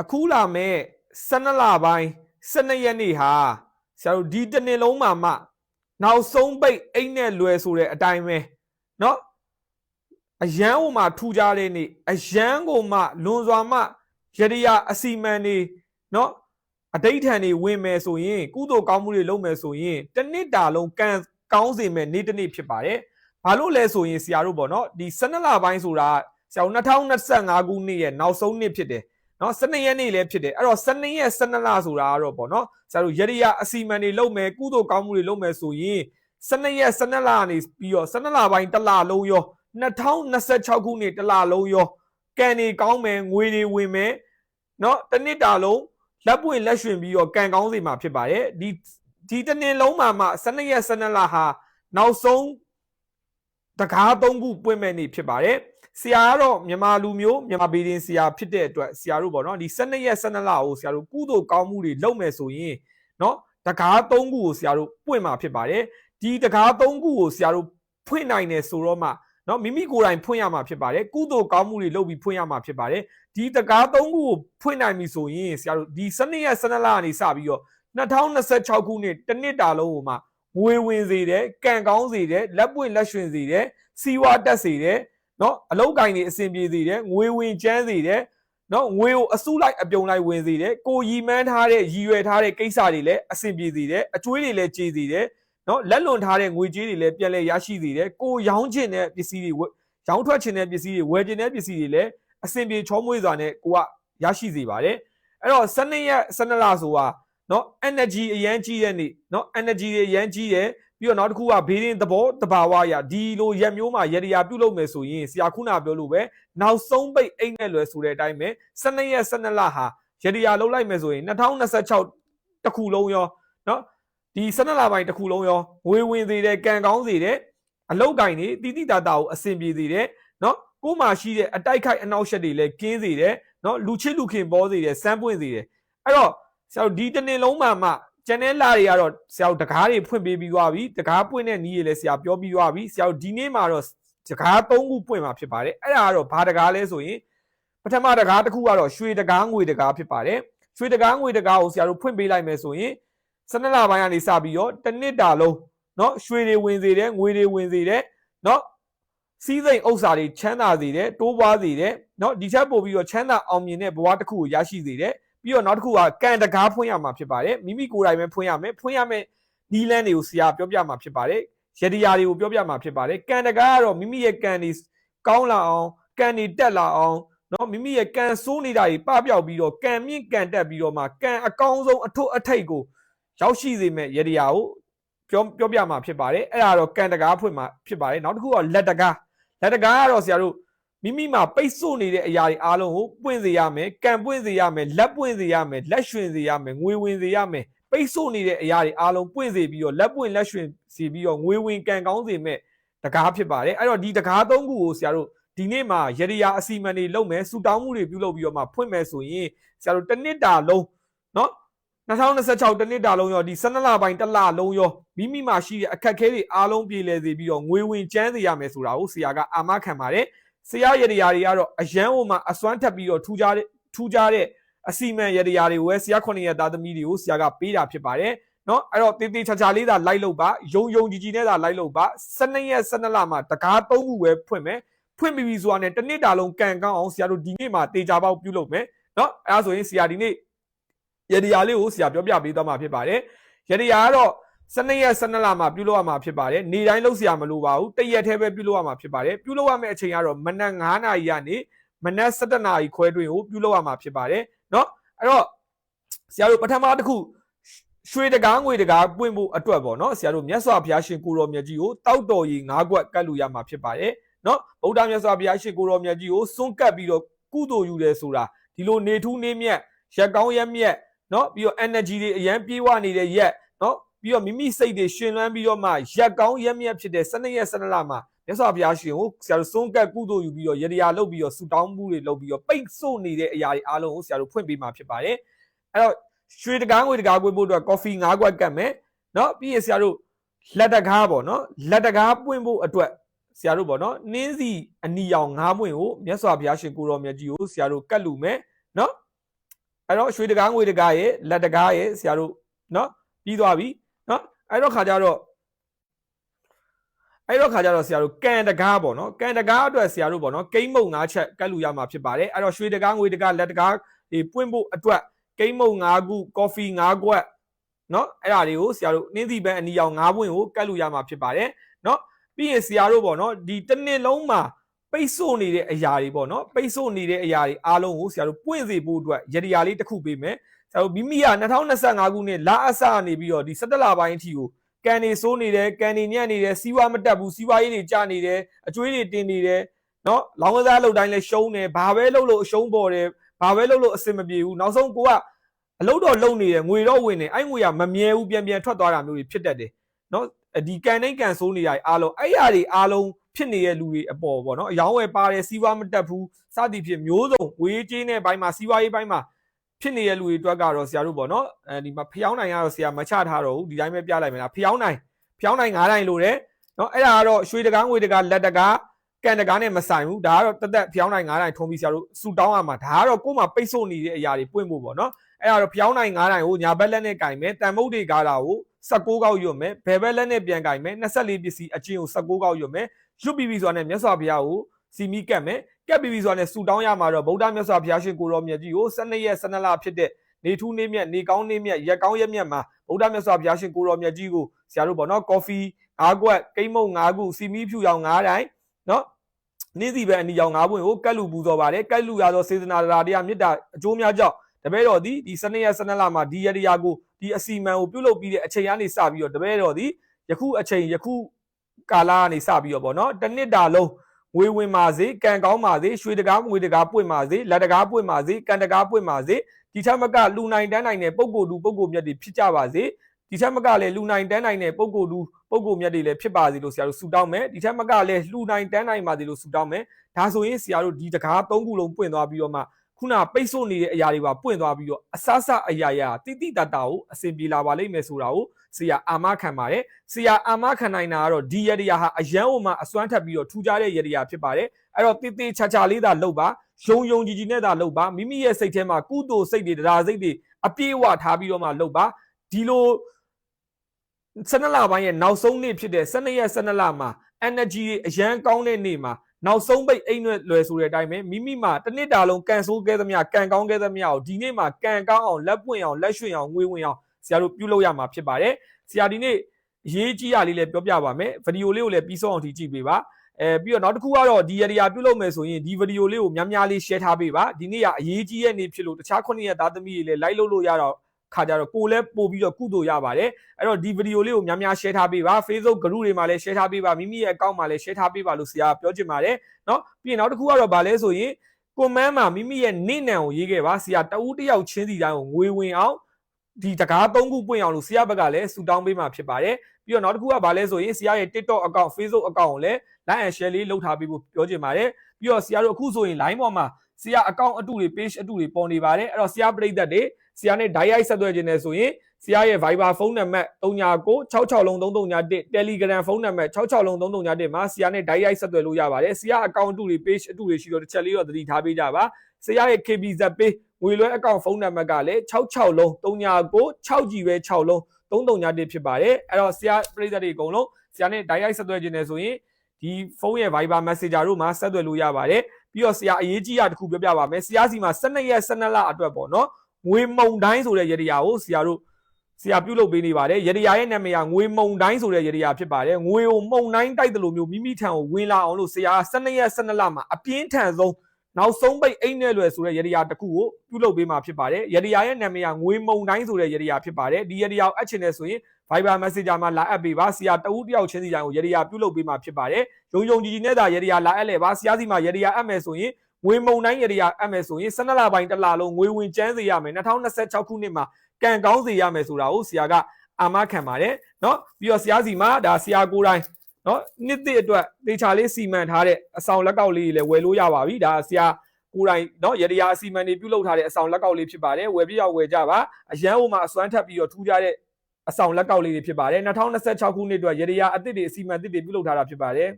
အခုလာမဲ့12လပိုင်း12ရက်နေ့ဟာဆရာတို့ဒီတစ်နေ့လုံးမှာမှနောက်ဆုံးပိတ်အိတ်နဲ့လွယ်ဆိုတဲ့အတိုင်းပဲเนาะအရန်ဟိုမှာထူကြတဲ့နေ့အရန်ကိုမှလွန်စွာမှရရရအစီမံနေเนาะအတိတ်ထန်နေဝင်မယ်ဆိုရင်ကုသိုလ်ကောင်းမှုတွေလုပ်မယ်ဆိုရင်တစ်နှစ်တာလုံးကံကောင်းစေမယ်နေ့တစ်နေ့ဖြစ်ပါတယ်ဘာလို့လဲဆိုရင်ဆရာတို့ပေါ့เนาะဒီ12လပိုင်းဆိုတာဆရာတို့2025ခုနှစ်ရဲ့နောက်ဆုံးနှစ်ဖြစ်တယ် နော်12ရက်နေ့လည်းဖြစ်တယ်အဲ့တော့12ရက်12လဆိုတာကတော့ပေါ့နော်ဆရာတို့ရရအစီမံတွေလုပ်မယ်ကုသိုလ်ကောင်းမှုတွေလုပ်မယ်ဆိုရင်12ရက်12လကနေပြီးတော့12လပိုင်းတစ်လလုံးရော2026ခုနှစ်တစ်လလုံးရောကံတွေကောင်းမယ်ငွေတွေဝင်မယ်နော်တစ်နှစ်တာလုံးလက်ပွင့်လက်ရွှင်ပြီးတော့ကံကောင်းစေမှာဖြစ်ပါတယ်ဒီဒီတစ်နှစ်လုံးမှာမှ12ရက်12လဟာနောက်ဆုံး တကား၃ခုပွင့်မဲ့နေ့ဖြစ်ပါတယ်ဆရာကတော့မြန်မာလူမျိုးမြန်မာပြည်တင်ဆရာဖြစ်တဲ့အတွက်ဆရာတို့ပေါ့နော်ဒီ12ရက်12လကိုဆရာတို့ကုသိုလ်ကောင်းမှုတွေလုပ်မယ်ဆိုရင်နော်တကား၃ခုကိုဆရာတို့ပွင့်မှာဖြစ်ပါတယ်ဒီတကား၃ခုကိုဆရာတို့ဖွင့်နိုင်တယ်ဆိုတော့မှနော်မိမိကိုယ်တိုင်ဖွင့်ရမှာဖြစ်ပါတယ်ကုသိုလ်ကောင်းမှုတွေလုပ်ပြီးဖွင့်ရမှာဖြစ်ပါတယ်ဒီတကား၃ခုကိုဖွင့်နိုင်ပြီဆိုရင်ဆရာတို့ဒီ12ရက်12လကနေစပြီးတော့2026ခုနှစ်တစ်နှစ်တာလုံးကိုမှ ငွေဝင်စေတယ်ကံကောင်းစေတယ်လက်ပွင့်လက်ရွှင်စေတယ်စီဝါတက်စေတယ်နော်အလုတ်ကင်တွေအဆင်ပြေစေတယ်ငွေဝင်ချမ်းစေတယ်နော်ငွေကိုအစုလိုက်အပြုံလိုက်ဝင်စေတယ်ကိုရီမန်းထားတဲ့ရည်ရွယ်ထားတဲ့ကိစ္စတွေလည်းအဆင်ပြေစေတယ်အကျွေးတွေလည်းကြေစေတယ်နော်လက်လွန်ထားတဲ့ငွေကြေးတွေလည်းပြန်လဲရရှိစေတယ်ကိုရောင်းချင်တဲ့ပစ္စည်းတွေရောင်းထွက်ချင်တဲ့ပစ္စည်းတွေဝယ်ချင်တဲ့ပစ္စည်းတွေလည်းအဆင်ပြေချောမွေ့စွာနဲ့ကိုကရရှိစေပါတယ်အဲ့တော့12ရက်12လဆိုတာ နော် energy အရန်ကြီးတဲ့နေ့နော် energy တွေအရန်ကြီးတယ်ပြီးတော့နောက်တစ်ခုကဘေးရင်းသဘောတဘာဝရဒီလိုရက်မျိုးမှာရရပြုတ်လုပ်မယ်ဆိုရင်ဆရာခုနပြောလို့ပဲနောက်ဆုံးပိတ်အိတ်နဲ့လွယ်ဆိုတဲ့အတိုင်းပဲ12ရက်12လဟာရရလုပ်လိုက်မယ်ဆိုရင်2026တစ်ခုလုံးရောနော်ဒီ12လပိုင်းတစ်ခုလုံးရောငွေဝင်စေတယ်ကံကောင်းစေတယ်အလုတ်ကင်တွေတိတိတတာကိုအဆင်ပြေစေတယ်နော်ကိုမှရှိတဲ့အတိုက်ခိုက်အနောက်ရှက်တွေလည်းကင်းစေတယ်နော်လူချစ်လူခင်ပေါ်စေတယ်စမ်းပွင့်စေတယ်အဲ့တော့ ဆရာတို့ဒီတစ်နေ့လုံးမှာမှကျန်တဲ့လာတွေကတော့ဆရာတို့တကားတွေဖွင့်ပေးပြီးသွားပြီတကားပွင့်တဲ့နီးရလည်းဆရာပြောပြီးသွားပြီဆရာတို့ဒီနေ့မှာတော့တကား၃ခုပွင့်မှာဖြစ်ပါတယ်အဲ့ဒါကတော့ဘာတကားလဲဆိုရင်ပထမတကားတစ်ခုကတော့ရွှေတကားငွေတကားဖြစ်ပါတယ်ရွှေတကားငွေတကားကိုဆရာတို့ဖွင့်ပေးလိုက်မယ်ဆိုရင်စနစ်လပိုင်းကနေစပြီးတော့တစ်နှစ်တာလုံးเนาะရွှေတွေဝင်စေတယ်ငွေတွေဝင်စေတယ်เนาะစီးစိမ်ဥစ္စာတွေချမ်းသာစေတယ်တိုးပွားစေတယ်เนาะဒီချက်ပို့ပြီးတော့ချမ်းသာအောင်မြင်တဲ့ဘဝတစ်ခုကိုရရှိစေတယ် ပြီးတော့နောက်တစ်ခုကကန်တကားဖွင့်ရမှာဖြစ်ပါတယ်မိမိကိုယ်တိုင်ပဲဖွင့်ရမယ်ဖွင့်ရမယ်နီးလန်းတွေကိုဆရာပြောပြမှာဖြစ်ပါတယ်ရတရားတွေကိုပြောပြမှာဖြစ်ပါတယ်ကန်တကားကတော့မိမိရဲ့ကန်တွေကောင်းလာအောင်ကန်တွေတက်လာအောင်နော်မိမိရဲ့ကန်ဆိုးနေတာကြီးပပျောက်ပြီးတော့ကန်မြင့်ကန်တက်ပြီးတော့မှကန်အကောင်းဆုံးအထွတ်အထိပ်ကိုရောက်ရှိစေမဲ့ရတရားကိုပြောပြောပြမှာဖြစ်ပါတယ်အဲ့ဒါတော့ကန်တကားဖွင့်မှာဖြစ်ပါတယ်နောက်တစ်ခုကလက်တကားလက်တကားကတော့ဆရာတို့ မိမိမှာပိတ်ဆို့နေတဲ့အရာတွေအားလုံးကိုပွင့်စေရမယ်ကံပွင့်စေရမယ်လက်ပွင့်စေရမယ်လက်ရွှင်စေရမယ်ငွေဝင်စေရမယ်ပိတ်ဆို့နေတဲ့အရာတွေအားလုံးပွင့်စေပြီးတော့လက်ပွင့်လက်ရွှင်စေပြီးတော့ငွေဝင်ကံကောင်းစေမဲ့တကားဖြစ်ပါတယ်အဲ့တော့ဒီတကားသုံးခုကိုဆရာတို့ဒီနေ့မှာရရရာအစီမံတွေလုပ်မယ်စူတောင်းမှုတွေပြုလုပ်ပြီးတော့မှဖွင့်မယ်ဆိုရင်ဆရာတို့တစ်နှစ်တာလုံးเนาะ2026တနှစ်တာလုံးရောဒီ12လပိုင်းတစ်လလုံးရောမိမိမှာရှိတဲ့အခက်အခဲတွေအားလုံးပြေလည်စေပြီးတော့ငွေဝင်ကျန်းစေရမယ်ဆိုတာကိုဆရာကအာမခံပါတယ် ဆရာရရရာတွေကတော့အရန်ဟိုမှာအစွမ်းထပ်ပြီးတော့ထူးခြားတဲ့ထူးခြားတဲ့အစီမံရရရာတွေဝဲဆရာ9ရက်သားသမီးတွေကိုဆရာကပေးတာဖြစ်ပါတယ်เนาะအဲ့တော့တေးသေးချာချာလေးသာလိုက်လို့ပါယုံယုံကြည်ကြည်နဲ့သာလိုက်လို့ပါ12ရက်12လမှာတကား3ခုပဲဖွင့်မယ်ဖွင့်ပြီးပြီဆိုတာနဲ့တစ်နှစ်တာလုံးကန်ကောင်းအောင်ဆရာတို့ဒီနေ့မှာတေချာပေါက်ပြုလုပ်မယ်เนาะအဲ့ဒါဆိုရင်ဆရာဒီနေ့ရရရာလေးကိုဆရာပြောပြပေးသွားမှာဖြစ်ပါတယ်ရရရာကတော့ 12ရက်12လမှာပြုလုပ်ရမှာဖြစ်ပါတယ်နေတိုင်းလုပ်เสียမလို့ပါဘူးတရက်တည်းပဲပြုလုပ်ရမှာဖြစ်ပါတယ်ပြုလုပ်ရမယ့်အချိန်ကတော့မနက်9နာရီကနေမနက်7နာရီခွဲတွင်ကိုပြုလုပ်ရမှာဖြစ်ပါတယ်เนาะအဲ့တော့ဆရာတို့ပထမတစ်ခုရွှေတကားငွေတကားပွင့်ဖို့အတွက်ပေါ့နော်ဆရာတို့မြတ်စွာဘုရားရှင်ကိုရောမြတ်ကြီးကိုတောက်တော်ကြီး၅ခွက်ကတ်လူရမှာဖြစ်ပါတယ်နော်ဗုဒ္ဓမြတ်စွာဘုရားရှင်ကိုရောမြတ်ကြီးကိုစွန့်ကပ်ပြီးတော့ကုသိုလ်ယူတယ်ဆိုတာဒီလိုနေထူးနေမြတ်ရက်ကောင်းရက်မြတ်နော်ပြီးတော့ energy တွေအရန်ပြေးဝနေတဲ့ရက်နော် ပြီးတော့မိမိစိတ်တွေရှင်လန်းပြီးတော့မှရက်ကောင်းရက်မြက်ဖြစ်တဲ့12ရက်12လမှာမြတ်စွာဘုရားရှင်ကိုဆရာတို့စွန့်ကပ်ကုသိုလ်ယူပြီးတော့ရတရားလုပ်ပြီးတော့ဆူတောင်းမှုတွေလုပ်ပြီးတော့ပိတ်ဆို့နေတဲ့အရာတွေအားလုံးကိုဆရာတို့ဖွင့်ပေးမှာဖြစ်ပါတယ်အဲ့တော့ရွှေတကားငွေတကားပွင့်ဖို့အတွက် coffee 5ကွက်ကတ်မယ်နော်ပြီးရင်ဆရာတို့လက်တကားပေါ့နော်လက်တကားပွင့်ဖို့အတွက်ဆရာတို့ပေါ့နော်နင်းစီအနီရောင်ငါးပွင့်ကိုမြတ်စွာဘုရားရှင်ကိုတော်မြတ်ကြီးကိုဆရာတို့ကတ်လူမယ်နော်အဲ့တော့ရွှေတကားငွေတကားရဲ့လက်တကားရဲ့ဆရာတို့နော်ပြီးသွားပြီ အဲ့တော့ခါကြတော့အဲ့တော့ခါကြတော့ဆရာတို့ကန်တကားပေါ့နော်ကန်တကားအတွက်ဆရာတို့ပေါ့နော်ကိန်းမုံ၅ချက်ကတ်လူရမှာဖြစ်ပါတယ်အဲ့တော့ရွှေတကားငွေတကားလက်တကားဒီပွင့်ဖို့အတွက်ကိန်းမုံ၅ခုကော်ဖီ၅ခွက်နော်အဲ့ဒါတွေကိုဆရာတို့နှင်းစီပန်းအနီရောင်၅ပွင့်ကိုကတ်လူရမှာဖြစ်ပါတယ်နော်ပြီးရင်ဆရာတို့ပေါ့နော်ဒီတစ်နှစ်လုံးမှာပိတ်ဆို့နေတဲ့အရာတွေပေါ့နော်ပိတ်ဆို့နေတဲ့အရာတွေအားလုံးကိုဆရာတို့ပွင့်စေဖို့အတွက်ရည်ရည်လေးတစ်ခုပေးမယ် ဆရာတို့မိမိက2025ခုနှစ်လအစကနေပြီးတော့ဒီ17လပိုင်းအထိကိုကန်နေစိုးနေတယ်ကန်နေညံ့နေတယ်စီးပွားမတက်ဘူးစီးပွားရေးတွေကျနေတယ်အကျွေးတွေတင်နေတယ်နော်လောင်းကစားလုပ်တိုင်းလဲရှုံးတယ်ဘာပဲလုပ်လို့အရှုံးပေါ်တယ်ဘာပဲလုပ်လို့အဆင်မပြေဘူးနောက်ဆုံးကိုကအလုပ်တော့လုပ်နေတယ်ငွေတော့ဝင်နေအဲ့ငွေကမမြဲဘူးပြန်ပြန်ထွက်သွားတာမျိုးတွေဖြစ်တတ်တယ်နော်ဒီကန်နေကန်စိုးနေတာအားလုံးအဲ့ရတွေအားလုံးဖြစ်နေတဲ့လူတွေအပေါ်ပေါ့နော်အယောင်းဝယ်ပါတယ်စီးပွားမတက်ဘူးစသည်ဖြင့်မျိုးစုံဝေးကြီးတဲ့ဘိုင်းမှာစီးပွားရေးဘိုင်းမှာ ဖြစ်နေတဲ့လူတွေအတွက်ကတော့ဆရာတို့ပေါ့နော်အဲဒီမှာဖျောင်းနိုင်ကတော့ဆရာမချထားတော့ဘူးဒီတိုင်းပဲပြလိုက်မယ်လားဖျောင်းနိုင်ဖျောင်းနိုင်9တိုင်းလို့တယ်နော်အဲ့ဒါကတော့ရွှေတကားငွေတကားလက်တကားကန်တကားနဲ့မဆိုင်ဘူးဒါကတော့တက်တက်ဖျောင်းနိုင်9တိုင်းထုံးပြီးဆရာတို့စူတောင်းရမှာဒါကတော့ကိုယ်မှာပိတ်ဆို့နေတဲ့အရာတွေပွင့်ဖို့ပေါ့နော်အဲ့ဒါတော့ဖျောင်းနိုင်9တိုင်းကိုညာဘက်လက်နဲ့ကင်မယ်တန်မုတ်တွေကားတာကို16ကောက်ရွတ်မယ်ဘယ်ဘက်လက်နဲ့ပြန်ကင်မယ်24ပစ္စည်းအချင်းကို16ကောက်ရွတ်မယ်ရွတ်ပြီးပြီဆိုတာနဲ့မြတ်စွာဘုရားကိုစီမီကတ်မယ် ကတ်ပြီးပြီဆိုတာနဲ့စူတောင်းရမှာတော့ဗုဒ္ဓမြတ်စွာဘုရားရှင်ကိုရောမြတ်ကြီးကို12ရက်12လဖြစ်တဲ့နေထူးနေမြတ်နေကောင်းနေမြတ်ရက်ကောင်းရက်မြတ်မှာဗုဒ္ဓမြတ်စွာဘုရားရှင်ကိုရောမြတ်ကြီးကိုဆရာတို့ပေါ့နော်ကော်ဖီ၅ခွက်ကိမ့်မုံ၅ခုစီမီဖြူရောင်၅တိုင်းနော်နေ့စီပဲအနီရောင်၅ပွင့်ကိုကတ်လူပူဇော်ပါတယ်ကတ်လူရသောစေတနာတရားတရားမေတ္တာအကျိုးများကြောင့်တပည့်တော်ဒီဒီ12ရက်12လမှာဒီရတရားကိုဒီအစီမံကိုပြုလုပ်ပြီးတဲ့အချိန်ကနေစပြီးတော့တပည့်တော်ဒီယခုအချိန်ယခုကာလကနေစပြီးတော့ဗောနော်တစ်နှစ်တာလုံး ငွေဝင်ပါစေကံကောင်းပါစေရွှေတကားငွေတကားပွင့်ပါစေလက်တကားပွင့်ပါစေကံတကားပွင့်ပါစေဒီထက်မကလူနိုင်တန်းနိုင်တဲ့ပုံကိုယ်လူပုံကိုယ်မြတ်တွေဖြစ်ကြပါစေဒီထက်မကလည်းလူနိုင်တန်းနိုင်တဲ့ပုံကိုယ်လူပုံကိုယ်မြတ်တွေလည်းဖြစ်ပါစေလို့ဆရာတို့ဆုတောင်းမယ်ဒီထက်မကလည်းလူနိုင်တန်းနိုင်ပါစေလို့ဆုတောင်းမယ်ဒါဆိုရင်ဆရာတို့ဒီတကားသုံးခုလုံးပွင့်သွားပြီးတော့မှ ခုနပိတ်ဆို့နေတဲ့အရာတွေပါပွင့်သွားပြီးတော့အဆဆအရာရာတိတိတတကိုအစဉ်ပြေလာပါလိမ့်မယ်ဆိုတာကိုဆရာအာမခံပါတယ်ဆရာအာမခံနိုင်တာကတော့ဒီရတရားဟာအယံအိုမှာအစွမ်းထပ်ပြီးတော့ထူကြတဲ့ရတရားဖြစ်ပါတယ်အဲ့တော့တိတိချာချာလေးသာလုပ်ပါယုံယုံကြည်ကြည်နဲ့သာလုပ်ပါမိမိရဲ့စိတ်ထဲမှာကုသိုလ်စိတ်တွေတရားစိတ်တွေအပြည့်အဝထားပြီးတော့မှလုပ်ပါဒီလို12လပိုင်းရဲ့နောက်ဆုံးနေ့ဖြစ်တဲ့12ရက်12လမှာ energy အရန်ကောင်းတဲ့နေ့မှာ နောက်ဆုံးပိတ်အိမ်ွယ်လွယ်ဆိုတဲ့အတိုင်းပဲမိမိမှာတစ်နှစ်တာလုံးကန်ဆိုးခဲ့သမျှကန်ကောင်းခဲ့သမျှကိုဒီနေ့မှာကန်ကောင်းအောင်လက်ပွင့်အောင်လက်ရွှင်အောင်ငွေဝင်အောင်ဆရာတို့ပြုလုပ်ရမှာဖြစ်ပါတယ်ဆရာဒီနေ့အရေးကြီးရလေးလည်းပြောပြပါမယ်ဗီဒီယိုလေးကိုလည်းပြီးဆုံးအောင်ထိကြည့်ပေးပါအဲပြီးတော့နောက်တစ်ခုကတော့ဒီရဒီယာပြုလုပ်မယ်ဆိုရင်ဒီဗီဒီယိုလေးကိုများများလေး share ထားပေးပါဒီနေ့ကအရေးကြီးရဲ့နေ့ဖြစ်လို့တခြားခုနှစ်ရက်သားသမီးတွေလည်း like လုပ်လို့ရတော့ ခါကြတော့ကိုလည်းပို့ပြီးတော့ကုသိုလ်ရပါတယ်အဲ့တော့ဒီဗီဒီယိုလေးကိုများများ share ထားပေးပါ Facebook group တွေမှာလည်း share ထားပေးပါမိမိရဲ့ account မှာလည်း share ထားပေးပါလို့ဆရာပြောချင်ပါတယ်เนาะပြီးရင်နောက်တစ်ခုကတော့ဗာလဲဆိုရင် comment မှာမိမိရဲ့နေ့နံကိုရေးခဲ့ပါဆရာတဦးတယောက်ချင်းစီတိုင်းကိုငွေဝင်အောင်ဒီတကားသုံးခုပွင့်အောင်လို့ဆရာဘက်ကလည်းဆူတောင်းပေးမှာဖြစ်ပါတယ်ပြီးတော့နောက်တစ်ခုကဗာလဲဆိုရင်ဆရာရဲ့ TikTok account Facebook account ကိုလည်း like and share လေးလုပ်ထားပေးဖို့ပြောချင်ပါတယ်ပြီးတော့ဆရာတို့အခုဆိုရင် line ပေါ်မှာဆရာ account အတူတွေ page အတူတွေပေါ်နေပါတယ်အဲ့တော့ဆရာပရိသတ်တွေ ဆရာနဲ့ direct ဆက်သွယ်ခြင်းနဲ့ဆိုရင်ဆရာရဲ့ Viber ဖုန်းနံပါတ်3966လုံး331 Telegram ဖုန်းနံပါတ်66လုံး331မှာဆရာနဲ့ direct ဆက်သွယ်လို့ရပါတယ်ဆရာ account အတူတွေ page အတူတွေရှိတော့တစ်ချက်လေးတော့သတိထားပေးကြပါဆရာရဲ့ KBZ page ငွေလွှဲ account ဖုန်းနံပါတ်ကလည်း66လုံး329 6ကြီးပဲ6လုံး331ဖြစ်ပါတယ်အဲ့တော့ဆရာပရိသတ်တွေအကုန်လုံးဆရာနဲ့ direct ဆက်သွယ်ခြင်းနဲ့ဆိုရင်ဒီဖုန်းရဲ့ Viber Messenger တို့မှာဆက်သွယ်လို့ရပါတယ်ပြီးတော့ဆရာအရေးကြီးတာတစ်ခုပြောပြပါမယ်ဆရာစီမှာ12ရက်12လအတွက်ပေါ့နော် ငွေမုံတိုင်းဆိုတဲ့ရတရားကိုဆရာတို့ဆရာပြုလုပ်ပေးနေပါတယ်ရတရားရဲ့နာမည်ကငွေမုံတိုင်းဆိုတဲ့ရတရားဖြစ်ပါတယ်ငွေကိုမုံတိုင်းတိုက်တယ်လို့မျိုးမိမိထံကိုဝင်လာအောင်လို့ဆရာ12ရက်12လမှာအပြင်းထန်ဆုံးနောက်ဆုံးပိတ်အိမ်နဲ့လွယ်ဆိုတဲ့ရတရားတစ်ခုကိုပြုလုပ်ပေးမှာဖြစ်ပါတယ်ရတရားရဲ့နာမည်ကငွေမုံတိုင်းဆိုတဲ့ရတရားဖြစ်ပါတယ်ဒီရတရားကိုအပ်ချင်တယ်ဆိုရင် Viber Messenger မှာလာအပ်ပေးပါဆရာတဦးတယောက်ချင်းစီတိုင်းကိုရတရားပြုလုပ်ပေးမှာဖြစ်ပါတယ်ရုံရုံကြည်ကြည်နဲ့သာရတရားလာအပ်လဲပါဆရာစီမှာရတရားအပ်မယ်ဆိုရင် ငွေမုံတိုင်းရတရားအပ်မယ်ဆိုရင်12လပိုင်းတစ်လလုံးငွေဝင်ကျန်းစေရမယ်2026ခုနှစ်မှာကံကောင်းစေရမယ်ဆိုတာကိုဆရာကအာမခံပါတယ်เนาะပြီးတော့ဆရာစီမှာဒါဆရာကိုယ်တိုင်เนาะနှစ်သစ်အတွက်တေချာလေးစီမံထားတဲ့အဆောင်လက်ကောက်လေးတွေလည်းဝယ်လို့ရပါပြီဒါဆရာကိုယ်တိုင်เนาะရတရားအစီမံတွေပြုလုပ်ထားတဲ့အဆောင်လက်ကောက်လေးဖြစ်ပါတယ်ဝယ်ပြရောက်ဝယ်ကြပါအရန်ဟိုမှာအစွမ်းထပ်ပြီးတော့ထူးကြတဲ့အဆောင်လက်ကောက်လေးတွေဖြစ်ပါတယ်2026ခုနှစ်အတွက်ရတရားအသစ်တွေအစီမံအသစ်တွေပြုလုပ်ထားတာဖြစ်ပါတယ်